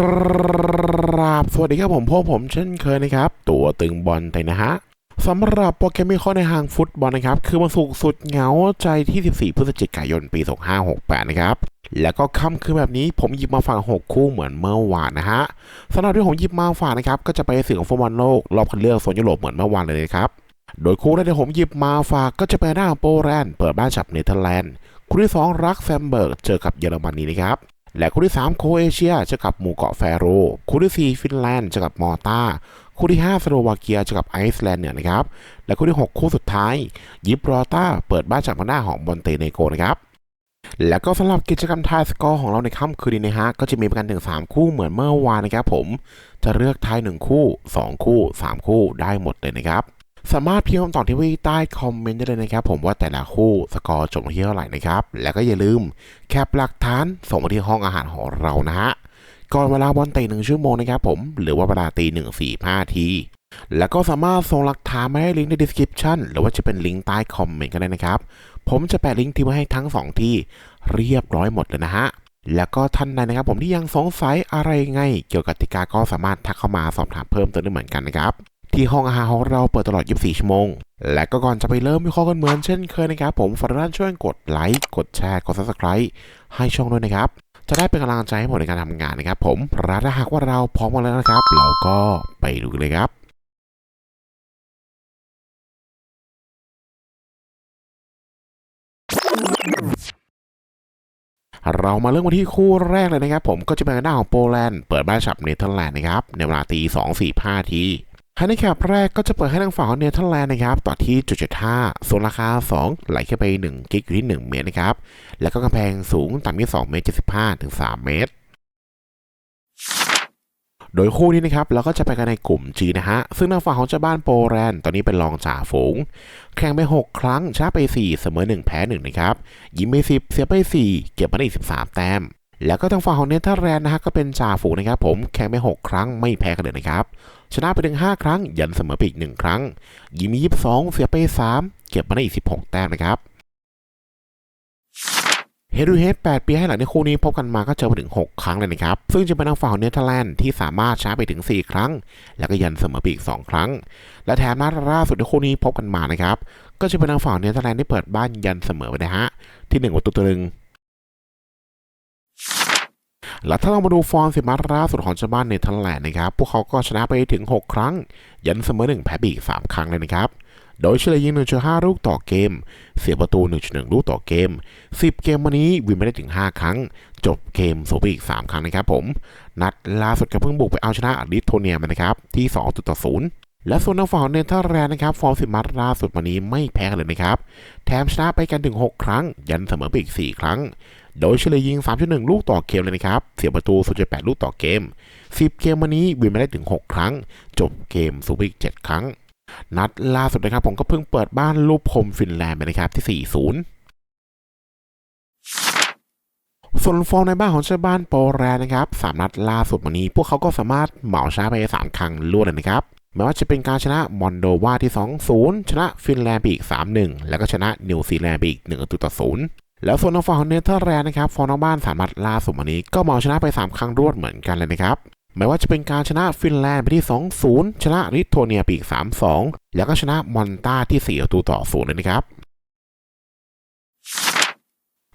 กราบสวัสดีครับผมพวกผมเช่นเคยนะครับ ตัวตึงบอลไทยนะฮะสำหรับโปรแกรมวิเคราะห์ในทางฟุตบอลนะครับ คือวันศุกร์สุดเหงาใจที่ 14 พฤศจิกายน ปี 2568 นะครับ แล้วก็ค่ำคือแบบนี้ผมหยิบมาฝาก 6 คู่เหมือนเมื่อวานนะฮะสำหรับที่ผมหยิบมาฝากนะครับ ก็จะไปสื่อของฟุตบอลโลก รอบคัดเลือกโซนยุโรปเหมือนเมื่อวานเลยนะครับ โดยคู่แรกที่ผมหยิบมาฝากก็จะเป็นหน้าโปแลนด์เปิดบ้านจับเนเธอร์แลนด์คู่ที่สองรักแซมเบิร์กเจอกับเยอรมนีนะครับ และคู่ที่3โคเอเชียเจอกับหมู่เกาะแฟโรคู่ที่4ฟินแลนด์เจอกับมอลตาคู่ที่5สโลวาเกียเจอกับไอซ์แลนด์เนี่ยนะครับ และคู่ที่ 6 คู่สุดท้าย ยิบรอตาเปิดบ้านจากมาหน้าของบอนเตเนโกนะครับแล้วก็สำหรับกิจกรรมทายสกอร์ของเราในค่ำคืนนี้นะฮะก็จะมีประกันถึง 3 คู่เหมือนเมื่อวานนะครับผมจะเลือกทาย1คู่ 2 คู่ 3 คู่ได้หมดเลยนะครับ สามารถพิมพ์คำตอบที่ไว้ใต้คอมเมนต์ได้เลยนะครับผมว่าแต่ละคู่สกอร์จบที่เท่าไหร่นะครับ แล้วก็อย่าลืมแคปหลักฐานส่งมาที่ห้องอาหารของเรานะฮะก่อนเวลาบอลเตะหนึ่งชั่วโมงนะครับผมหรือว่าเวลาตีหนึ่งสี่ห้าทีแล้วก็สามารถส่งหลักฐานมาให้ลิงก์ใน description หรือว่าจะเป็นลิงก์ใต้คอมเมนต์ก็ได้นะครับ ผมจะแปะลิงก์ที่ไว้ให้ทั้งสองที่เรียบร้อยหมดเลยนะฮะ แล้วก็ท่านใดนะครับผมที่ยังสงสัยอะไรไง เกี่ยวกับติกาก็สามารถทักเข้ามาสอบถามเพิ่มเติมได้เหมือนกันนะครับ ที่ห้องอาหารของเราเปิดตลอด 24 ชั่วโมง และก็ก่อนจะไปเริ่มวิเคราะห์กันเหมือนเช่นเคยนะครับผมฝากท่านช่วยกดไลค์กดแชร์กด subscribe ให้ช่องด้วยนะครับ จะได้เป็นกำลังใจให้ผมในการทำงานนะครับ ผมและถ้าหากว่าเราพร้อมกันแล้วนะครับ เราก็ไปดูกันเลยครับเรามาเริ่มกันที่คู่แรกเลยนะครับ ผมก็จะเป็นหน้าของโปแลนด์เปิดบ้านฉับเนเธอร์แลนด์นะครับในเวลาตี2 4 5ที ฮันนี่แคปแรกก็จะเปิดให้ทางฝั่งเนเธอร์แลนด์นะครับ ต่อที่จุดเจุดห้าส่วนราคา 2 ไหลขึ้นไป 1 กิกอยู่ที่ 1 เมตรนะครับ แล้วก็กำแพงสูงต่ำที่ 2 เมตร 75 ถึง 3 เมตร โดยคู่นี้นะครับ เราก็จะไปกันในกลุ่ม G นะฮะ ซึ่งทางฝั่งของเจ้าบ้านโปแลนด์ตอนนี้เป็นรองจ่าฝูง แข่งไป 6 ครั้งชนะไป 4 เสมอ 1 แพ้ 1 นะครับ ยิงไป 10 เสียไป 4 เก็บมาได้อีก13 แต้มแล้วก็ทางฝั่งของเนเธอร์แลนด์นะฮะก็เป็นจ่าฝูงนะครับผมแข่งไป 6 ครั้งไม่แพ้กันเลยนะครับ ชนะไปถึง 5 ครั้ง ยันเสมอไปอีก 1 ครั้ง ยิงมี 22 เสียไป 3 เก็บมาได้อีก 16 แต้มนะครับเฮดูเฮด8 ปีให้หลังในคู่นี้พบกันมาก็เจอไปถึง 6 ครั้งเลยนะครับ ซึ่งจะเป็นทางฝั่งเนเธอร์แลนด์ที่สามารถชนะไปถึง 4 ครั้ง แล้วก็ยันเสมอไปอีก 2 ครั้ง และแถมนัดล่าสุดในคู่นี้พบกันมานะครับ ก็จะเป็นทางฝั่งเนเธอร์แลนด์ที่เปิดบ้านยันเสมอไปนะฮะ ที่1ประตูต่อหนึ่ง และถ้าเรามาดูฟอร์มสิบนัดล่าสุดของเจ้าบ้านเนเธอร์แลนด์นะครับ พวกเขาก็ชนะไปถึง 6 ครั้ง ยันเสมอ1แพ้ไปอีก3ครั้งเลยนะครับ โดยเฉลี่ยยิง 1.5 ลูกต่อเกม เสียประตู 1.1 ลูกต่อเกม 10 เกมวันนี้วินไม่ได้ถึง 5 ครั้ง จบเกมสูงไปอีก 3 ครั้งนะครับผม นัดล่าสุดก็เพิ่งบุกไปเอาชนะลิโทเนียมานะครับที่2ต่อ0และส่วนทางฝั่งของเนเธอร์แลนด์นะครับฟอร์มสิบนัดล่าสุดวันนี้ไม่แพ้เลยนะครับ แถมชนะไปกันถึง 6 ครั้ง ยันเสมอไปอีก 4 ครั้ง โดยเฉลี่ยยิง 3.1 ลูกต่อเกมเลยนะครับ เสียประตู 0.8 ลูกต่อเกม 10 เกมวันนี้วินม่ได้ถึง 6 ครั้ง จบเกมสูงไปอีก 7 ครั้ง นัดล่าสุดนะครับ ผมก็เพิ่งเปิดบ้านลูกพรมฟินแลนด์ไปนะครับที่ 4-0ส่วนฟอร์มในบ้านของเจ้าบ้านโปแลนด์นะครับสามนัดล่าสุดวันนี้ พวกเขาก็สามารถเหมาชนะไป3ครั้งรวดเลยนะครับไม่ว่าจะเป็นการชนะมอนโดวาที่ 2-0 ชนะฟินแลนด์ไปอีก 3-1 แล้วก็ชนะนิวซีแลนด์ไปอีก1ประตูต่อ0 แล้วส่วนทางฝั่งของเนเธอร์แลนด์นะครับฟอร์มในบ้านสามนัดล่าสุดวันนี้ ก็เหมาชนะไป 3 ครั้งรวดเหมือนกันเลยนะครับไม่ว่าจะเป็นการชนะฟินแลนด์ไปที่ 2-0 ชนะลิโทเนียไปอีก 3-2 แล้วก็ชนะมอนตาที่4ประตูต่อ0เลยนะครับ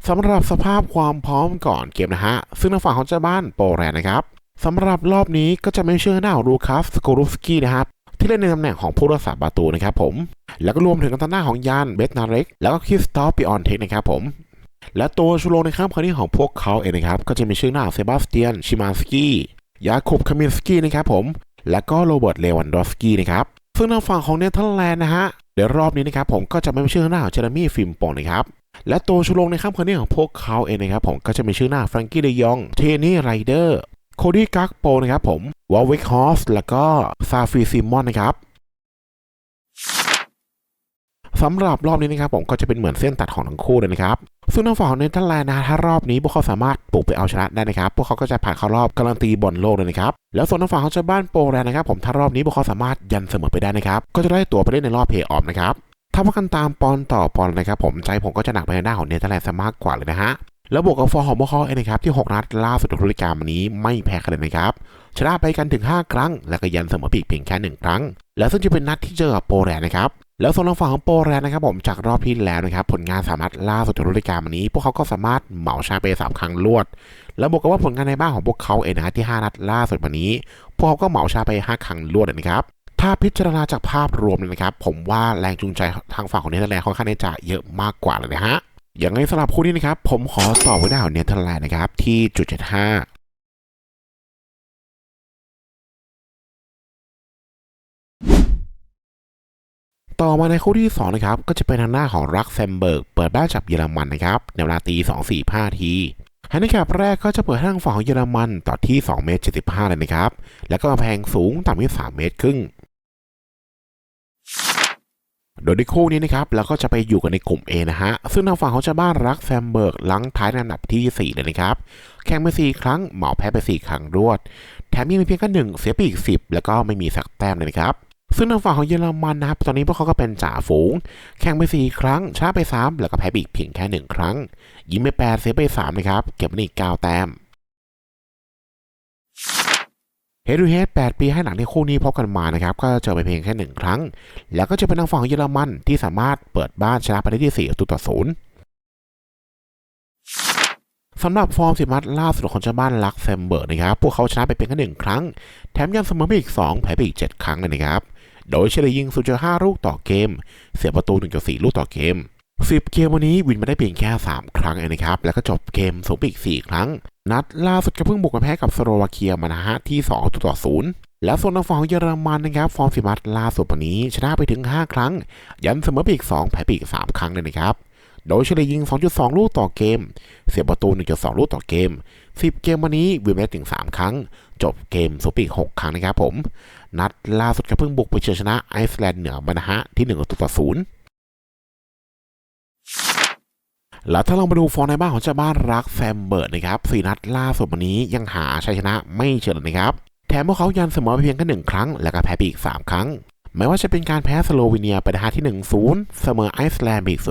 สำหรับสภาพความพร้อมก่อนเกมนะฮะ ซึ่งทางฝั่งของเจ้าบ้านโปแลนด์นะครับสำหรับรอบนี้ก็จะไม่เชื่อหน้าของลูคัสสโกรุสกี้นะครับที่เล่นในตำแหน่งของผู้รักษาประตูนะครับผม แล้วก็รวมถึงกันทางหน้าของยานเบสนาเร็ก แล้วก็คริสตอฟปิออนเทคนะครับผม และตัวชูโรงในข้ามคนนี้ของพวกเขาเองนะครับก็จะมีชื่อหน้าเซบาสเตียน ชิมานสกี้ยาคูบคามินสกี้นะครับผม และก็โรเบิร์ตเลวันดอฟสกี้นะครับซึ่งทางฝั่งของเนเธอร์แลนด์นะฮะเดี๋ยวรอบนี้นะครับผมก็จะไม่มีชื่อหน้าของเจอร์มี่ฟิมปองนะครับและตัวชูโรงในค่ำคืนนี้ของพวกเขาเองนะครับผมก็จะมีชื่อหน้าแฟรงกี้เดยองเทนี่ไรเดอร์โคดี้กักโปนะครับผมวอลวิกฮอสแล้วก็ซาฟีซิมอนนะครับ สำหรับรอบนี้นะครับผมก็จะเป็นเหมือนเส้นตัดของทั้งคู่เลยนะครับซึ่งทางฝั่งของเนเธอร์แลนด์นะถ้ารอบนี้พวกเขาสามารถปลุกไปเอาชนะได้นะครับ พวกเขาก็จะผ่านเข้ารอบการันตีบอลโลกเลยนะครับ แล้วส่วนทางฝั่งของเจ้าบ้านโปแลนด์นะครับผมถ้ารอบนี้พวกเขาสามารถยันเสมอไปได้นะครับ ก็จะได้ตั๋วไปเล่นในรอบเพย์ออฟนะครับ ถ้าว่ากันตามปอนต่อปอนนะครับผมใจผมก็จะหนักไปในหน้าของเนเธอร์แลนด์ซะมากกว่าเลยนะฮะ แล้วบวกกับฟอร์มของพวกเขาเองนะครับที่ 6 นัดล่าสุดของฤดูกาลนี้ไม่แพ้กันเลยนะครับ ชนะไปกันถึง 5 ครั้ง แล้วก็ยันเสมอปีกเพียงแค่1ครั้ง แล้วซึ่งจะเป็นนัดที่เจอกับโปแลนด์นะครับ แล้วส่วนทางฝั่งของโปแลนด์นะครับผมจากรอบที่แล้วนะครับผลงานสามารถล่าสุดของฤดูกาลวันนี้ พวกเขาก็สามารถเหมาชนะไปสามครั้งรวด แล้วบวกกับว่าผลงานในบ้านของพวกเขาเองนะครับที่ 5 นัดล่าสุดวันนี้ พวกเขาก็เหมาชนะไป 5 ครั้งรวดนะครับถ้าพิจารณาจากภาพรวมนะครับ ผมว่าแรงจูงใจทางฝั่งของเนเธอร์แลนด์ค่อนข้างจะเยอะมากกว่าเลยนะฮะอย่างไรสำหรับคู่นี้นะครับผมขอตอบไว้ได้ของเนเธอร์แลนด์นะครับที่จุดเจ็ดห้า ต่อมาในคู่ที่ 2 นะครับ ก็จะเป็นทางหน้าของรักเซมเบิร์กเปิดบ้านจับเยอรมันนะครับในเวลาตี2 4 5ทีแฮนดิแคปแรกก็จะเปิดทางฝั่งของเยอรมันต่อที่ 2 เมตร 75 เลยนะครับ แล้วก็กำแพงสูงต่ำที่ 3 เมตรครึ่ง โดยในคู่นี้นะครับเราก็จะไปอยู่กันในกลุ่ม A นะฮะ ซึ่งทางฝั่งของชาวบ้านรักแซมเบิร์กลังท้ายในอันดับที่ 4 เลยนะครับ แข่งไป 4 ครั้งเหมาแพ้ไป 4 ครั้งรวด แถมยังมีเพียงแค่หนึ่งเสียไปอีก 10 แล้วก็ไม่มีสักแต้มเลยนะครับ ซึ่งทางฝั่งของเยอรมันนะครับ ตอนนี้พวกเขาก็เป็นจ่าฝูง แข่งไป 4 ครั้งชนะไป 3 แล้วก็แพ้ไปอีกเพียงแค่ 1 ครั้ง ยิงไป8เสียไป 3 นะครับ เก็บไปอีก9แต้มเฮดูเฮด8ปีให้หลังที่คู่นี้พบกันมานะครับ ก็เจอไปเพียงแค่หนึ่งครั้ง แล้วก็จะเป็นทางฝั่งของเยอรมันที่สามารถเปิดบ้านชนะไปได้ที่4ประตูต่อศูนย์สำหรับฟอร์มสิบนัดล่าสุดของเจ้าบ้านลักเซมเบิร์กนะครับ พวกเขาชนะไปเพียงแค่หนึ่งครั้ง แถมยังเสมอไปอีก 2 แพ้ไปอีก 7 ครั้งเลยนะครับ โดยเฉลี่ยยิง 0.5 ลูกต่อเกม เสียประตู 1.4 ลูกต่อเกม 10 เกมวันนี้วินมาได้เพียงแค่ 3 ครั้งเองนะครับ แล้วก็จบเกมสูงไปอีก 4 ครั้ง นัดล่าสุดก็เพิ่งบุกมาแพ้กับสโลวาเกียมานะฮะที่2ต่อ0แล้วส่วนทางฝั่งของเยอรมันนะครับฟอร์มสิบนัดล่าสุดวันนี้ชนะไปถึง 5 ครั้ง ยันเสมอไปอีก 2 แพ้ไปอีก 3 ครั้งเลยนะครับโดยเฉลี่ยยิง 2.2 ลูกต่อเกม เสียประตู 1.2 ลูกต่อเกม 10 เกมวันนี้วินมาได้ถึง 3 ครั้ง จบเกมสูปีก6ครั้งนะครับผม นัดล่าสุดก็เพิ่งบุกไปเฉยชนะไอซ์แลนด์เหนือมานะฮะที่1ต่อ0แล้วถ้าลองมาดูฟอร์ในบ้านของเจ้าบ้านรักแซมเบิร์ดนะครับสี่นัดล่าสุดวันนี้ยังหาชัยชนะไม่เจอเลยนะครับ แถมพวกเขายันเสมอไปเพียงแค่หนึ่งครั้ง แล้วก็แพ้ไปอีก 3 ครั้ง ไม่ว่าจะเป็นการแพ้สโลวีเนียไปนะฮะที่ 1-0 เสมอไอซ์แลนด์ไปอีก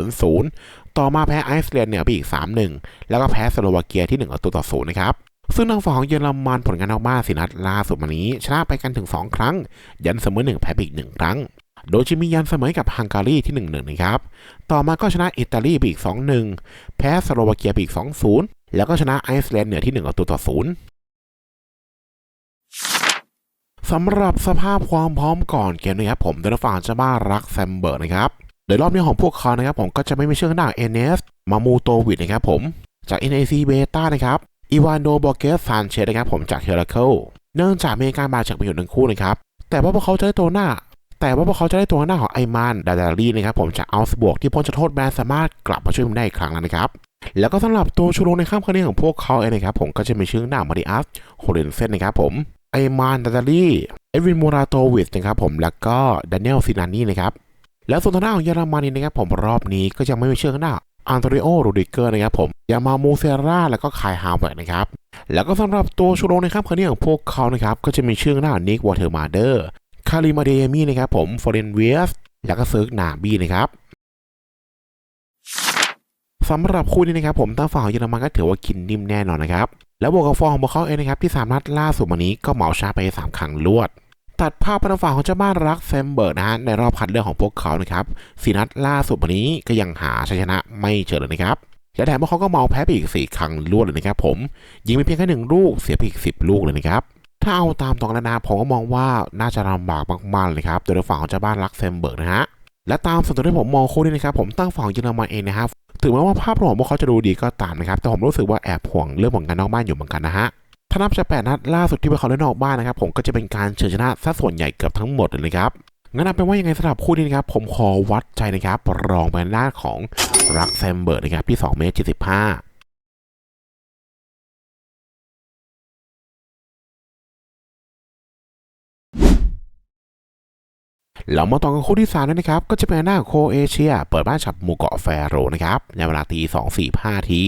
0-0 ต่อมาแพ้ไอซ์แลนด์เหนือไปอีก 3-1 แล้วก็แพ้สโลวาเกียที่1ประตูต่อ0นะครับซึ่งทางฝั่งของเยอรมันผลงานออกมาสี่นัดล่าสุดวันนี้ ชนะไปกันถึง 2 ครั้ง ยันเสมอ1แพ้อีก 1 ครั้ง โดยจะมียันเสมอกับฮังการีที่ 1-1 นะครับ ต่อมาก็ชนะอิตาลีไปอีก 2-1 แพ้สโลวาเกียไปอีก 2-0 แล้วก็ชนะไอซ์แลนด์เหนือที่1ประตูต่อ0 สำหรับสภาพความพร้อมก่อนเกมนะครับผมโดยฝั่งเจ้าบ้ารักแซมเบิร์กนะครับโดยรอบนี้ของพวกเขานะครับผมก็จะไม่มีเชื่อหน้าเอเนสมามูโตวิดนะครับผมจาก NAC เบต้านะครับอีวานโดบอเกสซานเชสนะครับผมจากเฮราเคิลเนื่องจากมีการบาดเจ็บไปอยู่หนึ่งคู่นะครับแต่ว่าพวกเขาจะได้ตัวหน้า แต่ว่าพวกเขาจะได้ตัวหน้าของไอมานดาดารีนะครับผมจากอัลส์บวกที่พ้นจากโทษแบนสามารถกลับมาช่วยมันได้อีกครั้งแล้วนะครับแล้วก็สำหรับตัวชูโรงในข้ามครั้งนี้ของพวกเขาเองนะครับผมก็จะมีชื่อหน้ามาริอัสโฮเรนเซนนะครับผม อมานดาดารีเอดวินโมราโตวิสนะครับผมแล้วก็ดานิเอลซินานีนะครับแล้วส่วนทางด้านของเยอรมนีนะครับผมรอบนี้ก็ยังไม่มีเชื่อหน้าอันโตริโอโรดิเกอร์นะครับผมยามามูเซราแล้วก็คายฮาวเวิร์ดนะครับแล้วก็สำหรับตัวชูโรงในข้ามครั้งนี้ของพวกเขานะครับก็จะมีชื่อหน้านิกวอเทอร์มาเดอร์คาริมาเดยมี่นะครับผมฟอร์เรนเวียสแล้วก็เซิร์กนาบีนะครับ สำหรับคู่นี้นะครับผมตั้งฝั่งของเยอรมันก็ถือว่ากินนิ่มแน่นอนนะครับแล้วบวกกับฟอร์มของพวกเขาเองนะครับที่สามนัดล่าสุดวันนี้ก็เหมาชาไป 3 ครั้งรวด ตัดภาพไปทางฝั่งของเจ้าบ้านรักแซมเบิร์กนะฮะในรอบคัดเลือกของพวกเขานะครับสีนัดล่าสุดวันนี้ก็ยังหาชัยชนะไม่เจอเลยนะครับและแถมพวกเขาก็เมาแพ้ไปอีก 4 ครั้งรวดเลยนะครับผมยิงไปเพียงแค่หนึ่งลูกเสียไปอีก 10 ลูกเลยนะครับถ้าเอาตามตรงแล้วนะผมก็มองว่าน่าจะลำบากมากๆเลยครับโดยฝั่งของเจ้าบ้านรักแซมเบิร์กนะฮะและตามส่วนตัวที่ผมมองคู่นี้นะครับผมตั้งฝั่งเยอรมันเองนะครับ ถึงแม้ว่าภาพรวมของพวกเขาจะดูดีก็ตามนะครับ แต่ผมรู้สึกว่าแอบห่วงเรื่องผลงานนอกบ้านอยู่เหมือนกันนะฮะถ้านับจากแปดนัดล่าสุดที่พวกเขาเล่นนอกบ้านนะครับผมก็จะเป็นการเฉือนชนะซะส่วนใหญ่เกือบทั้งหมดเลยครับงั้นเอาเป็นว่ายังไงสำหรับคู่นี้นะครับผมขอวัดใจนะครับรองไปด้าของรักแซมเบิร์ดนะครับที่2เมตร75 เรามาต่อกันคู่ที่3นะครับ ก็จะเป็นหน้าโคเอเชีย เปิดบ้านฉับหมู่เกาะแฟโรนะครับในเวลาตี2 4 5ที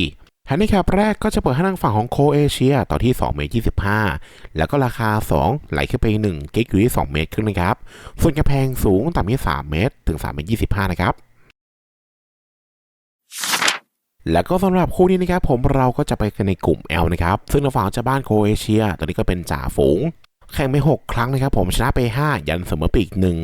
แฮนดิแคปแรกก็จะเปิดให้ทางฝั่งของโคเอเชียต่อที่ 2 เมตร 25 แล้วก็ราคา 2 ไหลขึ้นไป1กิกอยู่ที่ 2 เมตรครึ่งนะครับ ส่วนกระแพงสูงต่ำที่3เมตร ถึง3เมตร 25 นะครับ แล้วก็สำหรับคู่นี้นะครับผมเราก็จะไปกันในกลุ่ม L นะครับ ซึ่งทางฝั่งเจ้าบ้านโคเอเชีย ตอนนี้ก็เป็นจ่าฝูง แข่งไป 6 ครั้งนะครับผมชนะไป 5 ยันเสมอไปอีกหนึ่ง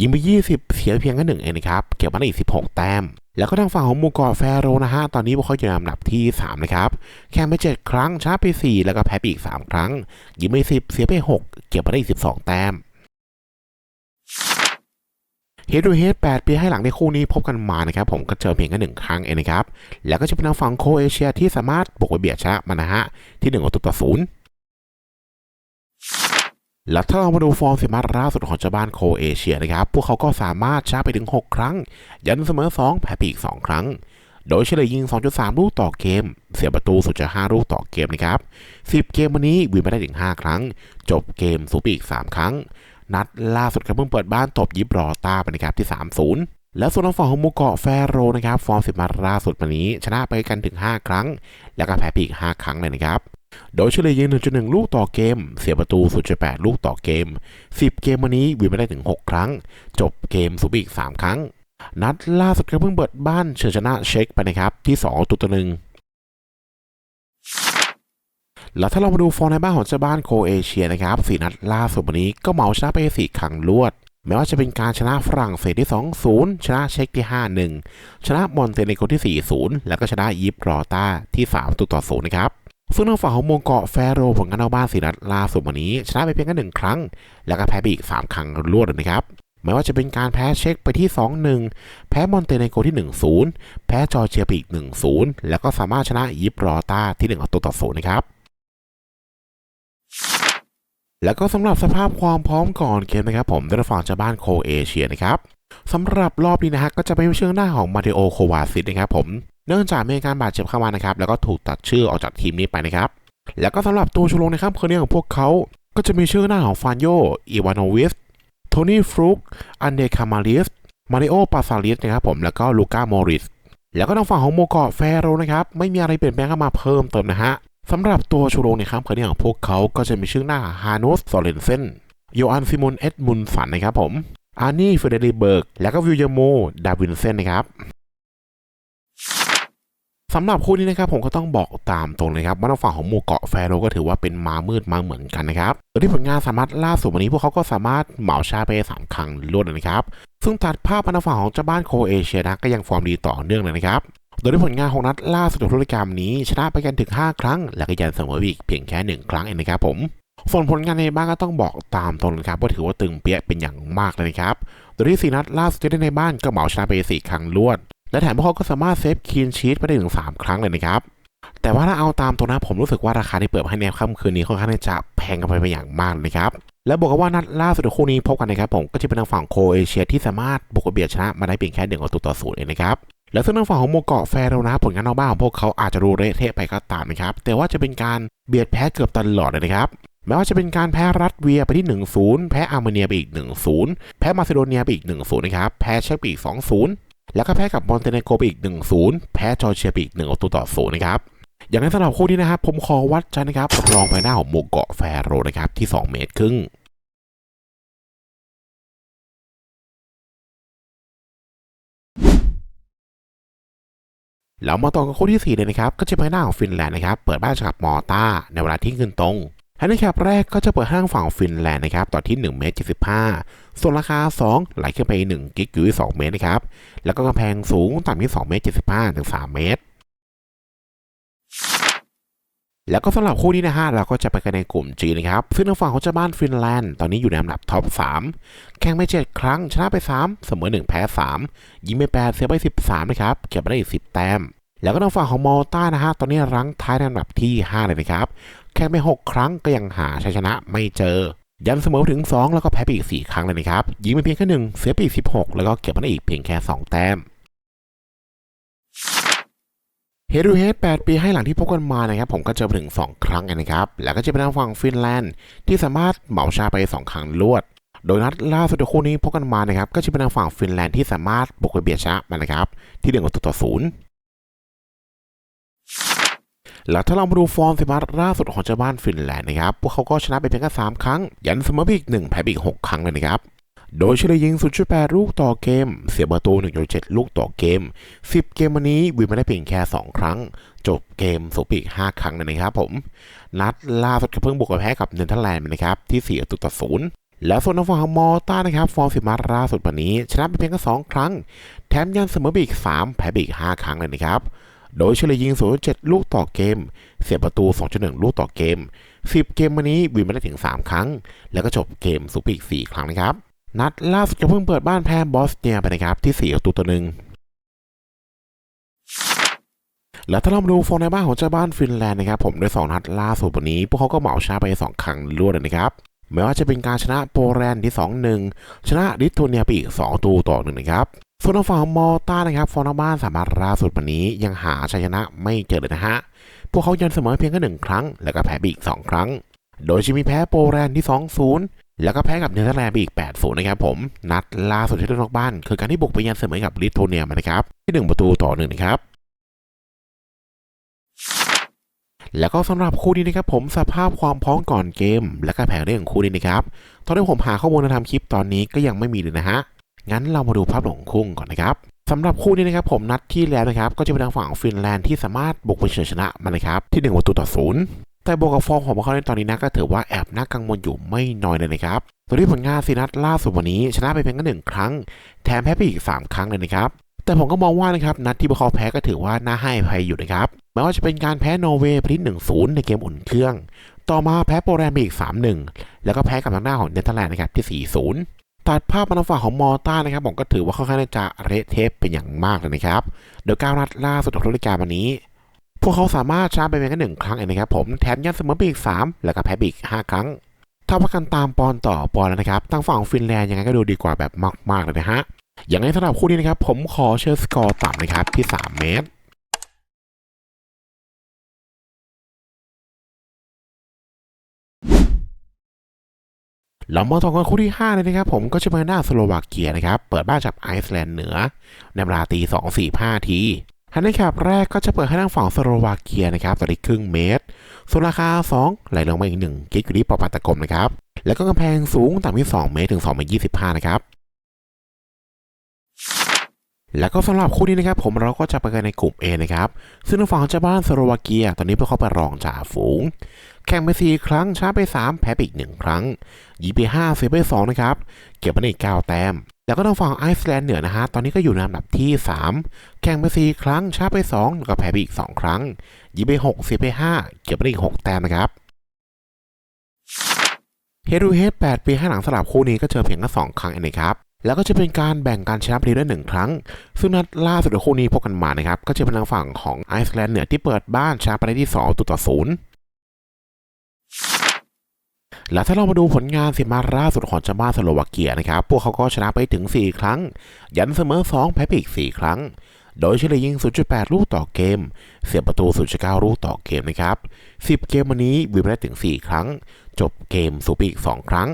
ยิงไป 20 เสียเพียงแค่หนึ่งเองนะครับเก็บมาได้อีก 16 แต้ม แล้วก็ทางฝั่งของมูกาะแฟโรนะฮะตอนนี้พวกเขาอยู่ในอันดับที่ 3 นะครับ แข่งไป 7 ครั้งชนะไป 4 แล้วก็แพ้ไปอีก 3 ครั้ง ยิงไป 10 เสียไป 6 เก็บมาได้อีก 12 แต้มเฮดูเฮด8ปีให้หลังในคู่นี้พบกันมานะครับผมก็เจอเพียงแค่หนึ่งครั้งเองนะครับ แล้วก็จะเป็นทางฝั่งโคเอเชียที่สามารถบุกไปเบียดชนะมันะฮะที่1ประตูต่อศูนย์ แล้วถ้าเรามาดูฟอร์มสามารล่าสุดของเจ้าบ้านโคเอเชียนะครับ พวกเขาก็สามารถชนะไปถึง 6 ครั้ง ยันเสมอ 2 แพ้ไปอีก 2 ครั้ง โดยเฉลี่ยยิง 2.3 ลูกต่อเกม เสียประตูสุดจะ5ลูกต่อเกมนะครับ 10 เกมวันนี้วินมาได้ถึง 5 ครั้ง จบเกมสูบอีก 3 ครั้ง นัดล่าสุดก็เพิ่งเปิดบ้านตบยิบรอต้าไปนะครับที่ 3-0แล้วส่วนทางฝั่งของมูเกาะแฟโรนะครับ ฟอร์มสิบมาล่าสุดวันนี้ ชนะไปกันถึง 5 ครั้ง แล้วก็แพ้ไปอีก 5 ครั้งเลยนะครับ โดยเฉลี่ยยิง 1.1 ลูกต่อเกม เสียประตู 0.8 ลูกต่อเกม 10 เกมวันนี้วินมาได้ถึง 6 ครั้ง จบเกมสูบอีก 3 ครั้ง นัดล่าสุดก็เพิ่งเปิดบ้านเฉือนชนะเช็คไปนะครับ ที่ 2ตัวต่อหนึ่งแล้วถ้าเรามาดูฟอร์มในบ้านของเจ้าบ้านโคเอเชียนะครับสี่นัดล่าสุดวันนี้ก็เหมาชนะไปสี่ครั้งรวดแม้ว่าจะเป็นการชนะฝรั่งเศสที่ 2-0 ชนะเช็กที่ 5-1 ชนะมอนเตเนโกรที่ 4-0 แล้วก็ชนะยิปรอต้าที่ 3ตัวต่อ 0 นะครับ ซึ่งทางฝั่งของมงเกาะแฟโรผลงานนอกบ้านสีนัดล่าสุดวันนี้ ชนะไปเพียงแค่หนึ่งครั้ง แล้วก็แพ้ไปอีก 3 ครั้งรวดเลยนะครับแม้ว่าจะเป็นการแพ้เช็กไปที่ 2-1 แพ้มอนเตเนโกที่ 1-0 แพ้จอร์เจียไปอีก 1-0 แล้วก็สามารถชนะยิปรอต้าที่1ตัวต่อ0นย์นะครับ แล้วก็สำหรับสภาพความพร้อมก่อนเกมนะครับผมด้ฝั่งจากบ้านโคเอเชียนะครับสำหรับรอบนี้นะฮะก็จะเป็นเชื่องหน้าของมาเตโอโควาซิตนะครับผม เนื่องจากมีการบาดเจ็บเข้ามานะครับ แล้วก็ถูกตัดชื่อออกจากทีมนี้ไปนะครับ แล้วก็สำหรับตัวชูโรงนะครับคนนี้ของพวกเขาก็จะมีชื่อหน้าของฟานโยอีวานอวิสโทนี่ฟลุกอันเดคามาลิสมาริโอปาซาลิสนะครับผมแล้วก็ลูก้ามอริสแล้วก็ทางฝั่งของโมกาะแฟโรนะครับไม่มีอะไรเปลี่ยนแปลงเข้ามาเพิ่มเติมนะฮะสำหรับตัวชูโรงในครับคนนี้ของพวกเขาก็จะมีชื่อหน้าฮานุสโซเลนเซนโยอันซิมอนเอ็ดมุนสันนะครับผมอานี่เฟเดริเบิร์ก แล้วก็วิลยโม ดาวินเซนนะครับ สำหรับคู่นี้นะครับผมก็ต้องบอกตามตรงเลยครับว่าทางฝั่งของหมู่เกาะแฟโรก็ถือว่าเป็นมามืดมาเหมือนกันนะครับโดยที่ผลงานสามารถล่าสุดวันนี้พวกเขาก็สามารถเหมาชาไปสามครั้งรวดเลยนะครับซึ่งตัดภาพมาทางฝั่งของเจ้าบ้านโคเอเชียนะก็ยังฟอร์มดีต่อเนื่องเลยนะครับโดยที่ผลงานของนัดล่าสุดธุรกรรมนี้ชนะไปกันถึง 5 ครั้ง และก็ยันเสมออีกเพียงแค่ 1 ครั้งเองนะครับผมส่วนผลงานในบ้านก็ต้องบอกตามตรงนะครับว่าถือว่าตึงเปี้ยเป็นอย่างมากเลยนะครับ โดยที่สีนัดล่าสุดที่ได้ในบ้านก็เหมาชนะไป 4 ครั้งรวด และแถมพวกเขาก็สามารถเซฟคีนชีตไปได้ถึง 3 ครั้งเลยนะครับ แต่ว่าถ้าเอาตามตัวนะผมรู้สึกว่าราคาที่เปิดให้ในค่ำคืนนี้ค่อนข้างจะแพงกันไปเป็นอย่างมากนะครับ แล้วบอกว่านัดล่าสุดของคู่นี้พบกันนะครับผมก็จะเป็นทางฝั่งโคเอเชียที่สามารถบุกเบียดชนะมาได้เพียงแค่หนึ่งประตูต่อศูนย์เองนะครับแล้วซึ่งทางฝั่งของโมเกาะแฟโรนะผลงานนอกบ้านของพวกเขาอาจจะดูเละเทะไปก็ตามนะครับแต่ว่าจะเป็นการเบียดแพ้เกือบตลอดเลยนะครับแม้ว่าจะเป็นการแพ้รัสเวียไปที่ 1-0 แพ้อาร์เมเนียไปอีก 1-0 แพ้มาซิโดเนียไปอีก 1-0 นะครับ แพ้เช็กไปอีก 2-0 แล้วก็แพ้กับมอนเตเนโกรไปอีก 1-0 แพ้จอร์เจียไปอีก1ประตูต่อ0นะครับอย่างนั้นสำหรับคู่นี้นะครับ ผมขอวัดใจนะครับ รองไปหน้าของโมเกาะแฟโรนะครับ ที่ 2 เมตรครึ่งแล้วมาต่อกับคู่ที่4เลยนะครับ ก็จะเป็นหน้าของฟินแลนด์นะครับ เปิดบ้านกับมอร์ตาในเวลาที่ขึ้นตรง ฮันนี่แคปแรกก็จะเปิดห้างฝั่งฟินแลนด์นะครับต่อที่1เมตร75ส่วนราคา 2 ไหลขึ้นไป 1 กิกอยู่ที่2เมตรนะครับ แล้วก็กำแพงสูงต่ำที่2เมตร75ถึง3เมตร แล้วก็สำหรับคู่นี้นะฮะเราก็จะไปกันในกลุ่ม G นะครับซึ่งทางฝั่งของเจ้าบ้านฟินแลนด์ตอนนี้อยู่ในอันดับท็อป 3 แข่งไป7ครั้ง ชนะไป 3 เสมอ 1 แพ้ 3 ยิงไป8เสียไป 13 นะครับเก็บมาได้อีก10 แต้มแล้วก็ทางฝั่งของมอลตานะฮะ ตอนนี้รั้งท้ายในอันดับที่ 5 เลยนะครับ แข่งไป6ครั้งก็ยังหาชัยชนะไม่เจอ ยันเสมอถึง 2 แล้วก็แพ้ไปอีก 4 ครั้งเลยนะครับยิงไปเพียงแค่1เสียไปอีก 16 แล้วก็เก็บมาได้อีกเพียงแค่ 2 แต้มเฮดูเฮด8ปีให้หลังที่พบกันมานะครับ ผมก็เจอถึง 2 ครั้งเองนะครับ แล้วก็จะเป็นทางฝั่งฟินแลนด์ ที่สามารถเหมาชาไป 2 ครั้งรวด โดยนัดล่าสุดคู่นี้พบกันมานะครับ ก็จะเป็นทางฝั่งฟินแลนด์ที่สามารถบุกไปเบียดชนะมันะครับ ที่หนึ่งประตูต่อศูนย์ แล้วถ้าเรามาดูฟอร์มสมาร์ทล่าสุดของเจ้าบ้านฟินแลนด์นะครับ พวกเขาก็ชนะไปเพียงแค่3ครั้ง ยันเสมอไปอีก1แพ้ไปอีก6ครั้งเลยนะครับ โดยเฉลี่ยยิง0.8ลูกต่อเกม เสียประตู1.7ลูกต่อเกม10เกมวันนี้วินมาได้เพียงแค่2ครั้ง จบเกมสูปีก5ครั้งเลยนะครับผม นัดล่าสุดก็เพิ่งบุกไปแพ้กับเนเธอร์แลนด์นะครับที่4ประตูต่อศูนย์แล้วส่วนทางฝั่งของมอต้านะครับ ฟอร์มฝีมาล่าสุดวันนี้ ชนะไปเพียงแค่2ครั้ง แถมยังเสมอไปอีก3แพ้ไปอีก5ครั้งเลยนะครับ โดยเฉลี่ยยิง 0.7 ลูกต่อเกม เสียประตู 2.1 ลูกต่อเกม 10 เกมวันนี้วินมาได้ถึง 3 ครั้ง แล้วก็จบเกมสูปีก 4 ครั้งนะครับ นัดล่าสุดก็เพิ่งเปิดบ้านแพ้บอสเนียไปนะครับ ที่4ประตูต่อหนึ่งแล้วถ้าเรามาดูฟอร์มในบ้านของเจ้าบ้านฟินแลนด์นะครับผมโดย2นัดล่าสุดวันนี้ พวกเขาก็เหมาชนะไป 2 ครั้งรวดเลยนะครับไม่ว่าจะเป็นการชนะโปแลนด์ที่ 2-1 ชนะลิทัวเนียไปอีก 2 ตูต่อหนึ่งนะครับ ส่วนทางฝั่งมอต้านะครับฟอร์มในบ้านสามารถล่าสุดวันนี้ยังหาชัยชนะไม่เจอเลยนะฮะ พวกเขายันเสมอเพียงแค่หนึ่งครั้ง แล้วก็แพ้ไปอีก 2 ครั้ง โดยจะมีแพ้โปแลนด์ที่ 2-0 แล้วก็แพ้กับเนเธอร์แลนด์ไปอีก 8-0 นะครับผม นัดล่าสุดที่เล่นนอกบ้าน คือการที่บุกไปยันเสมอกับลิทัวเนียมานะครับ ที่ 1 ประตูต่อหนึ่งนะครับแล้วก็สำหรับคู่นี้นะครับผมสภาพความพร้อมก่อนเกม และก็แผนเรื่องของคู่นี้นะครับตอนที่ผมหาข้อมูลมาทำคลิปตอนนี้ก็ยังไม่มีเลยนะฮะ งั้นเรามาดูภาพหลงคุ้งก่อนนะครับสำหรับคู่นี้นะครับผมนัดที่แล้วนะครับก็จะเป็นทางฝั่งฟินแลนด์ที่สามารถบุกไปเฉยชนะมานะครับที่1ประตูต่อศูนย์แต่บวกกับฟอร์มของพวกเขาในตอนนี้นะก็ถือว่าแอบน่ากังวลอยู่ไม่น้อยเลยนะครับตัวที่ผลงานสีนัดล่าสุดวันนี้ ชนะไปเพียงแค่หนึ่งครั้ง แถมแพ้ไปอีก 3 ครั้งเลยนะครับ แต่ผมก็มองว่านะครับนัดที่พวกเขาแพ้ก็ถือว่าน่าให้ภัยอยู่นะครับแม้ว่าจะเป็นการแพ้นอร์เวย์ไปที่1-0ในเกมอุ่นเครื่อง ต่อมาแพ้โปแลนด์ไปอีก 3-1 แล้วก็แพ้กับทางหน้าของเนเธอร์แลนด์นะครับที่ 4-0 ตัดภาพมาทางฝั่งของมอต้านะครับผมก็ถือว่าค่อนข้างจะเละเทะเป็นอย่างมากเลยนะครับ โดยการนัดล่าสุดของฤดูกาลวันนี้ พวกเขาสามารถชนะไปเพียงแค่หนึ่งครั้งเองนะครับผมแถมยันเสมอไปอีก 3 แล้วก็แพ้ไปอีก 5 ครั้ง ถ้าว่ากันตามปอนต่อปอนแล้วนะครับทางฝั่งฟินแลนด์ยังไงก็ดูดีกว่าแบบมากๆเลยนะฮะอย่างไรสำหรับคู่นี้นะครับผมขอเชิญสกอร์ต่ำนะครับที่ 3 เมตร เรามาต่อกันคู่ที่ 5 เลยนะครับ ผมก็จะมาหน้าสโลวาเกียนะครับ เปิดบ้านจับไอซ์แลนด์เหนือในเวลาตี2-4-5ทีฮันในแคปแรกก็จะเปิดให้ทางฝั่งสโลวาเกียนะครับต่อที่ครึ่งเมตรส่วนราคา 2 ไหลลงมาอีก 1 กิกอยู่ที่ปอปาตะกรมนะครับ แล้วก็กำแพงสูงต่ำที่ 2 เมตรถึง2เมตร25 นะครับ แล้วก็สำหรับคู่นี้นะครับ ผมเราก็จะไปกันในกลุ่ม A นะครับ ซึ่งทางฝั่งเจ้าบ้านสโลวาเกีย ตอนนี้พวกเขาไปรองจ่าฝูง แข่งไป 4 ครั้งชนะไป 3 แพ้ไปอีก 1 ครั้งยิงไป5เสียไป 2 นะครับ เก็บมาได้อีก9แต้มแล้วก็ทางฝั่งไอซ์แลนด์เหนือนะฮะ ตอนนี้ก็อยู่ในอันดับที่ 3 แข่งไป 4 ครั้งชนะไป 2 แล้วก็แพ้ไปอีก 2 ครั้งยิงไป6เสียไป 5 เก็บมาได้อีก 6 แต้มนะครับเฮดูเฮด8ปีให้หลังสลับคู่นี้ก็เจอเพียงแค่2ครั้งเองนะครับแล้วก็จะเป็นการแบ่งการชนะไปได้หนึ่งครั้ง ซึ่งนัดล่าสุดของคู่นี้พบกันมานะครับ ก็จะเป็นทางฝั่งของไอซ์แลนด์เหนือที่เปิดบ้านชนะไปได้ที่ 2ตัวต่อศูนย์ แล้วถ้าเรามาดูผลงานสิมาล่าสุดของจาบ้านสโลวาเกียนะครับ พวกเขาก็ชนะไปถึง 4 ครั้ง ยันเสมอ 2 แพ้ไปอีก 4 ครั้ง โดยเฉลี่ยยิง 0.8 ลูกต่อเกม เสียประตู 0.9 ลูกต่อเกมนะครับ 10 เกมวันนี้วินไปได้ถึง 4 ครั้ง จบเกมสูปีก 2 ครั้ง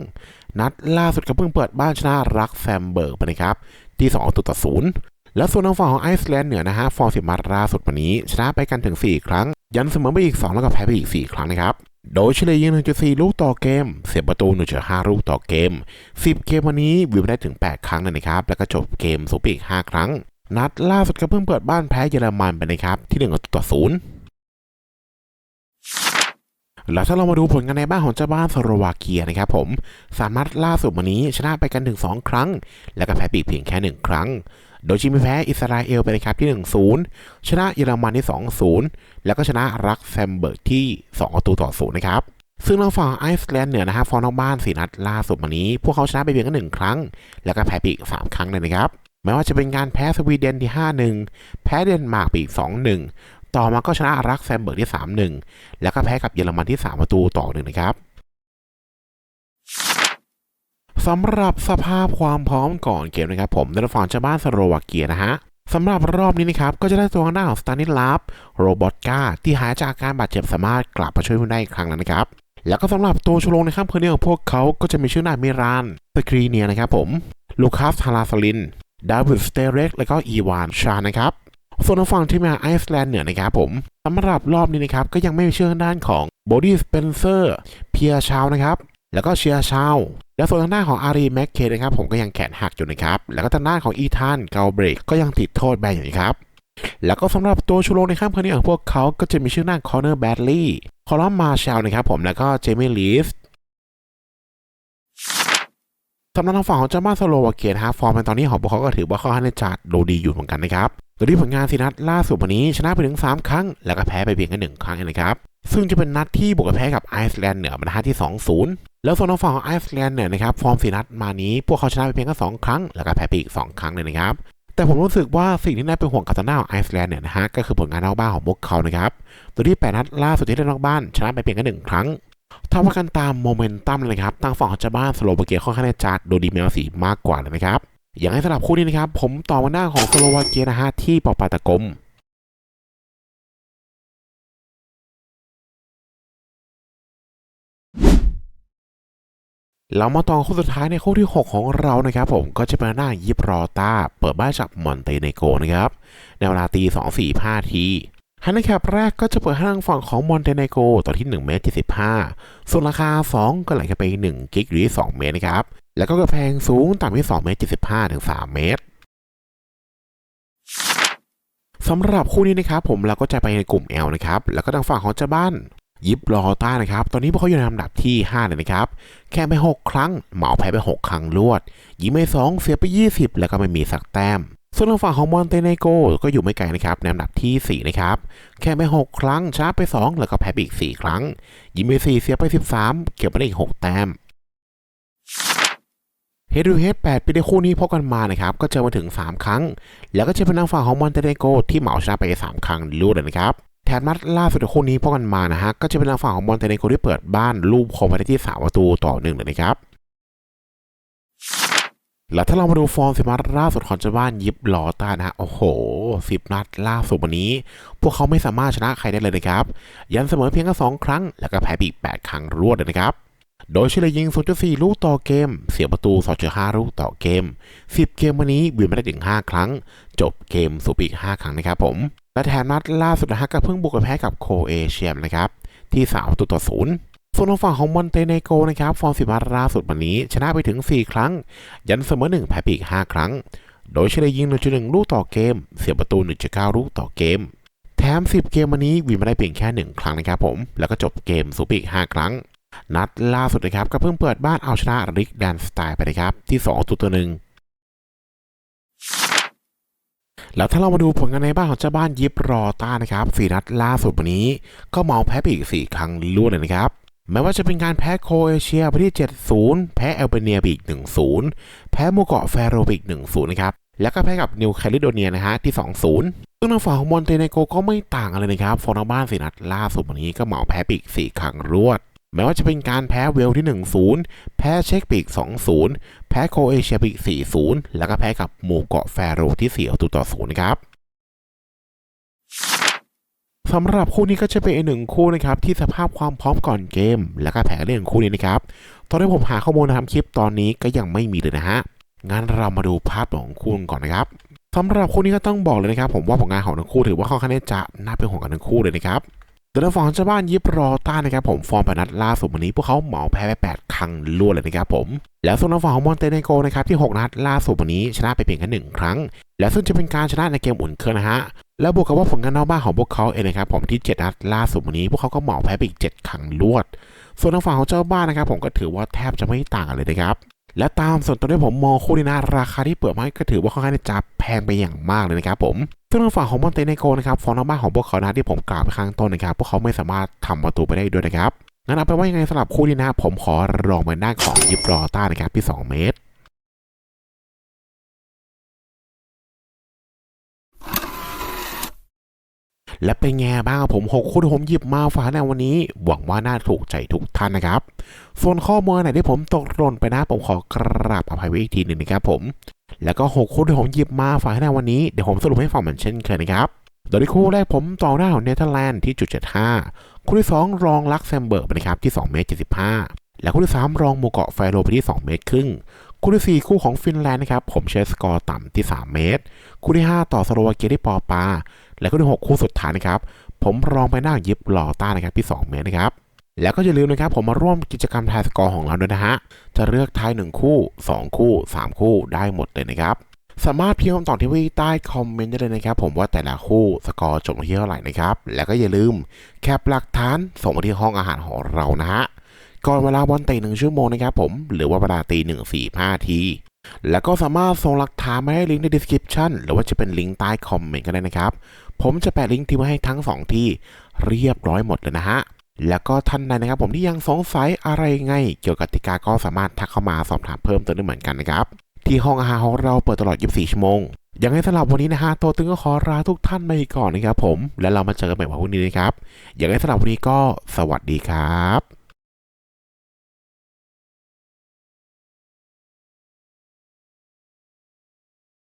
นัดล่าสุดก็เพิ่งเปิดบ้านชนะรักแซมเบิร์กไปนะครับ ที่2ตัวต่อศูนย์แล้วส่วนทางฝั่งของไอซ์แลนด์เหนือนะฮะฟอร์สิมาล่าสุดวันนี้ ชนะไปกันถึง 4 ครั้ง ยันเสมอไปอีก 2 แล้วก็แพ้ไปอีก 4 ครั้งนะครับ โดยเฉลี่ยยิง 1.4 ลูกต่อเกม เสียประตู 1.5 ลูกต่อเกม 10 เกมวันนี้วิวได้ถึง 8 ครั้งเลยนะครับ แล้วก็จบเกมสูปีก 5 ครั้ง นัดล่าสุดก็เพิ่งเปิดบ้านแพ้เยอรมันไปนะครับ ที่1ต่อ0แล้วถ้าเรามาดูผลงานในบ้านของเจ้าบ้านสโลวาเกียนะครับผม สามารถล่าสุดวันนี้ชนะไปกันถึง 2 ครั้ง แล้วก็แพ้ปีกเพียงแค่ 1 ครั้ง โดยชิมีแพ้อิสราเอลไปนะครับที่ 1-0 ชนะเยอรมันที่ 2-0 แล้วก็ชนะรักแซมเบิร์กที่2ประตูต่อ0นะครับซึ่งทางฝั่งไอซ์แลนด์เหนือนะฮะฟอร์นอกบ้านสี่นัดล่าสุดวันนี้ พวกเขาชนะไปเพียงแค่หนึ่งครั้ง แล้วก็แพ้ไปอีก 3 ครั้งเลยนะครับไม่ว่าจะเป็นการแพ้สวีเดนที่ 5-1 แพ้เดนมาร์กไปอีก 2-1 ต่อมาก็ชนะรักแซมเบิร์กที่ 3-1 แล้วก็แพ้กับเยอรมันที่ 3 ประตูต่อหนึ่งนะครับ สำหรับสภาพความพร้อมก่อนเกมนะครับผมในฝั่งเจ้าบ้านสโลวาเกียนะฮะสำหรับรอบนี้นะครับ ก็จะได้ตัวหน้าของสตานิลาฟโรบอตกาที่หายจากอาการบาดเจ็บสามารถกลับมาช่วยผู้ได้อีกครั้งแล้วนะครับ แล้วก็สำหรับตัวชโรงในค่ำคืนนี้ของพวกเขาก็จะมีชื่อนายมิรานสกรีเนียนะครับผมลูคัสทาราสลินดาวิดสเตเรกและก็อีวานชานะครับส่วนทางฝั่งที่มาไอซ์แลนด์เหนือนะครับผมสำหรับรอบนี้นะครับก็ยังไม่มีชื่อทางด้านของบอดี้สเปนเซอร์เพียชาวนะครับ แล้วก็เชียร์ชาวและส่วนทางด้านของอารีแม็กเคนะครับผมก็ยังแขนหักอยู่นะครับ แล้วก็ทางด้านของอีธานเกาเบรกก็ยังติดโทษแบนอยู่นะครับ แล้วก็สำหรับตัวชูโรงในข้ามคืนนี้ของพวกเขาก็จะมีชื่อหน้าคอนเนอร์แบดลี่คอลัมมาชลนะครับผมแล้วก็เจมี่ลีฟ สำหรับทางฝั่งของเจ้าบ้านสโลวาเกียนะฮะฟอร์มในตอนนี้ของพวกเขาก็ถือว่าค่อนข้างจะจัดดูดีอยู่เหมือนกันนะครับโดยที่ผลงานสีนัดล่าสุดวันนี้ชนะไปถึง 3 ครั้ง แล้วก็แพ้ไปเพียงแค่หนึ่งครั้งเองนะครับ ซึ่งจะเป็นนัดที่บุกไปแพ้กับไอซ์แลนด์เหนือมานัดที่ 2-0 แล้วส่วนทางฝั่งของไอซ์แลนด์เนี่ยนะครับฟอร์มสีนัดมานี้พวกเขาชนะไปเพียงแค่สองครั้ง แล้วก็แพ้ไปอีก 2 ครั้งเลยนะครับแต่ผมรู้สึกว่าสิ่งที่น่าเป็นห่วงกับทางด้านของไอซ์แลนด์เนี่ยนะฮะก็คือผลงานนอกบ้านของพวกเขานะครับโดยที่แปดนัดล่าสุดที่เล่นนอกบ้านชนะไปเพียงแค่หนึ่งครั้ง ถ้าว่ากันตามโมเมนตัมเลยครับทางฝั่งของเจ้าบ้านสโลวาเกียค่อนข้างจะจัดดูดีมีราศีมากกว่าเลยนะครับ อย่างให้สำหรับคู่นี้นะครับ ผมต่อมาหน้าของสโลวาเกียนะฮะที่ปอปาตะกมเรามาต่อคู่สุดท้ายในคู่ที่ 6 ของเรานะครับ ผมก็จะเป็นหน้ายิบรอตาเปิดบ้านจากมอนเตเนโกนะครับในเวลาตี2 4 5ที ฮันในแคปแรกก็จะเปิดให้ทางฝั่งของมอนเตเนโกต่อที่1เมตร75ส่วนราคา 2 ก็ไหลกันไป 1 กิกหรือ 2 เมตรนะครับ แล้วก็กระแพงสูงต่ำที่2เมตร75ถึง3เมตรสำหรับคู่นี้นะครับผมเราก็จะไปในกลุ่ม L นะครับ แล้วก็ทางฝั่งของเจ้าบ้าน ยิบรอต้านะครับ ตอนนี้พวกเขาอยู่ในลำดับที่ 5 เลยนะครับ แค่ไป 6 ครั้ง เหมาแพ้ไป 6 ครั้งรวด ยิงไป2เสียไป 20 แล้วก็ไม่มีสักแต้ม ส่วนทางฝั่งของมอนเตเนโกก็อยู่ไม่ไกลนะครับในลำดับที่ 4 นะครับ แค่ไป 6 ครั้งชนะไป 2 แล้วก็แพ้ไปอีก 4 ครั้ง ยิงไป 4 เสียไป 13 เก็บมาได้อีก 6 แต้มเฮดูเฮด8ปีในคู่นี้พบกันมานะครับ ก็เจอมาถึง 3 ครั้ง แล้วก็จะเป็นทางฝั่งของมอนเตเนโกที่เหมาชนะไป 3 ครั้งรวดเลยนะครับแถมนัดล่าสุดในคู่นี้พบกันมานะฮะก็จะเป็นทางฝั่งของมอนเตเนโกที่เปิดบ้านลูบคมไปได้ที่3ประตูต่อหนึ่งเลยนะครับ แล้วถ้าเรามาดูฟอร์มสิบนัดล่าสุดของเจ้าบ้านยิบลอต้านะโอ้โหสิบนัดล่าสุดวันนี้ พวกเขาไม่สามารถชนะใครได้เลยนะครับ ยันเสมอเพียงแค่สองครั้ง แล้วก็แพ้ไปอีก 8 ครั้งรวดเลยนะครับ โดยเฉลี่ยยิง 0.4 ลูกต่อเกม เสียประตู 2.5 ลูกต่อเกม 10 เกมวันนี้บินมาได้ถึง 5 ครั้ง จบเกมสูบอีก 5 ครั้งนะครับผม และแถมนัดล่าสุดนะฮะก็เพิ่งบุกไปแพ้กับโคเอเชียนะครับที่3ประตูต่อศูนย์ ส่วนทางฝั่งของมอนเตเนโกนะครับฟอร์มสิบนัดล่าสุดวันนี้ ชนะไปถึง 4 ครั้ง ยันเสมอ1แพ้ไปอีก 5 ครั้ง โดยเฉลี่ยยิง 1.1 ลูกต่อเกม เสียประตู 1.9 ลูกต่อเกม แถม 10 เกมวันนี้วินมาได้เพียงแค่ 1 ครั้งนะครับผม แล้วก็จบเกมสูบอีก 5 ครั้ง นัดล่าสุดนะครับก็เพิ่งเปิดบ้านเอาชนะริกแดนสไตล์ไปนะครับที่ 2 ตัวตัวหนึ่งแล้วถ้าเรามาดูผลงานในบ้านของเจ้าบ้านยิบรอต้านะครับสี่นัดล่าสุดวันนี้ ก็เมาแพ้ไปอีก 4 ครั้งรวดเลยนะครับ แม้ว่าจะเป็นการแพ้โคเอเชียไปที่ 7-0 แพ้แอลเบเนียไปอีก 1-0 แพ้หมู่เกาะแฟโรไปอีก 1-0 นะครับ แล้วก็แพ้กับนิวแคลิโดเนียนะฮะที่ 2-0 ซึ่งทางฝั่งของมอนเตเนโกก็ไม่ต่างกันเลยนะครับฟอร์นบ้านสีนัดล่าสุดวันนี้ก็เหมาแพ้ไปอีก 4 ครั้งรวด แม้ว่าจะเป็นการแพ้เวลที่ 1-0 แพ้เช็กไปอีก 2-0 แพ้โคเอเชียไปอีก 4-0 แล้วก็แพ้กับหมู่เกาะแฟโรที่4ประตูต่อ0นะครับ สำหรับคู่นี้ก็จะเป็นอีกหนึ่งคู่นะครับที่สภาพความพร้อมก่อนเกม และก็แผนเล่นของคู่นี้นะครับตอนที่ผมหาข้อมูลทำคลิปตอนนี้ก็ยังไม่มีเลยนะฮะงั้นเรามาดูภาพของคู่ก่อนนะครับสำหรับคู่นี้ก็ต้องบอกเลยนะครับผมว่าผลงานของทั้งคู่ถือว่าค่อนข้างจะน่าเป็นห่วงกันทั้งคู่เลยนะครับโดยทางฝั่งเจ้าบ้านยิบรอต้านะครับผมฟอร์มแปนัดล่าสุดวันนี้พวกเขาเหมาแพ้ไป8ครั้งรวดเลยนะครับผมแล้วส่วนทางฝั่งของมอนเตเนโกนะครับที่ 6 นัดล่าสุดวันนี้ชนะไปเพียงแค่หนึ่งครั้ง และซึ่งจะเป็นการชนะในเกมอุ่นเครื่องนะฮะ แล้วบวกกับว่าผลงานนอกบ้านของพวกเขาเองนะครับผมที่7นัดล่าสุดวันนี้ พวกเขาก็เหมาแพ้ไปอีก 7 ครั้งรวด ส่วนทางฝั่งของเจ้าบ้านนะครับ ผมก็ถือว่าแทบจะไม่ต่างกันเลยนะครับและตามส่วนตัวที่ผมมองคู่นี้นะราคาที่เปิดมาก็ถือว่าค่อนข้างจะแพงไปอย่างมากเลยนะครับผมซึ่งทางฝั่งของมอนเตเนโกนะครับฟอร์นอกบ้านของพวกเขานะที่ผมกล่าวไปข้างต้นนะครับพวกเขาไม่สามารถทำประตูไปได้ด้วยนะครับงั้นเอาไปว่ายังไงสำหรับคู่นี้นะผมขอลองไปด้านของยิบรอต้านะครับที่ 2 เมตร และเป็นไงบ้างครับผมหกคู่ที่ผมหยิบมาฝากในวันนี้ หวังว่าน่าถูกใจทุกท่านนะครับ ส่วนข้อมูลไหนที่ผมตกหล่นไปนะผมขอกราบอภัยไว้อีกทีหนึ่งนะครับผม แล้วก็หกคู่ที่ผมหยิบมาฝากในวันนี้ เดี๋ยวผมสรุปให้ฟังเหมือนเช่นเคยนะครับ โดยที่คู่แรกผมต่อหน้าของเนเธอร์แลนด์ที่จุด75คู่ที่สองรองลักเซมเบิร์กนะครับที่2เมตร75และคู่ที่สามรองหมู่เกาะไฟโรไปที่2เมตรครึ่งคู่ที่ 4 คู่ของฟินแลนด์นะครับ ผมใช้สกอร์ต่ำที่ 3 เมตร คู่ที่ 5 ต่อสโลวาเกียที่ปอปา และคู่ที่6คู่สุดท้ายนะครับ ผมรองไปหน้ายิบหล่อต้านะครับที่2เมตรนะครับแล้วก็อย่าลืมนะครับผมมาร่วมกิจกรรมทายสกอร์ของเราด้วยนะฮะ จะเลือกทาย 1 คู่ 2 คู่ 3 คู่ได้หมดเลยนะครับ สามารถพิมพ์คำตอบที่ไว้ใต้คอมเมนต์ได้เลยนะครับ ผมว่าแต่ละคู่สกอร์จบที่เท่าไหร่นะครับ แล้วก็อย่าลืมแคปหลักฐานส่งมาที่ห้องอาหารของเรานะฮะ ก่อนเวลาบอลเตะหนึ่งชั่วโมงนะครับผมหรือว่าเวลาตีหนึ่งสี่ห้าที แล้วก็สามารถส่งหลักฐานมาให้ลิงก์ใน description หรือว่าจะเป็นลิงก์ใต้คอมเมนต์ก็ได้นะครับ ผมจะแปะลิงก์ที่ไว้ให้ทั้งสองที่เรียบร้อยหมดเลยนะฮะ แล้วก็ท่านใดนะครับผมที่ยังสงสัยอะไรไง เกี่ยวกับติกาก็สามารถทักเข้ามาสอบถามเพิ่มเติมได้เหมือนกันนะครับ ที่ห้องอาหารของเราเปิดตลอด 24 ชั่วโมงยังไงสำหรับวันนี้นะฮะตัวตึงก็ขอลาทุกท่านไปก่อนนะครับผม แล้วเรามาเจอกันใหม่วันพรุ่งนี้นะครับ อย่างไรสำหรับวันนี้ก็สวัสดีครับ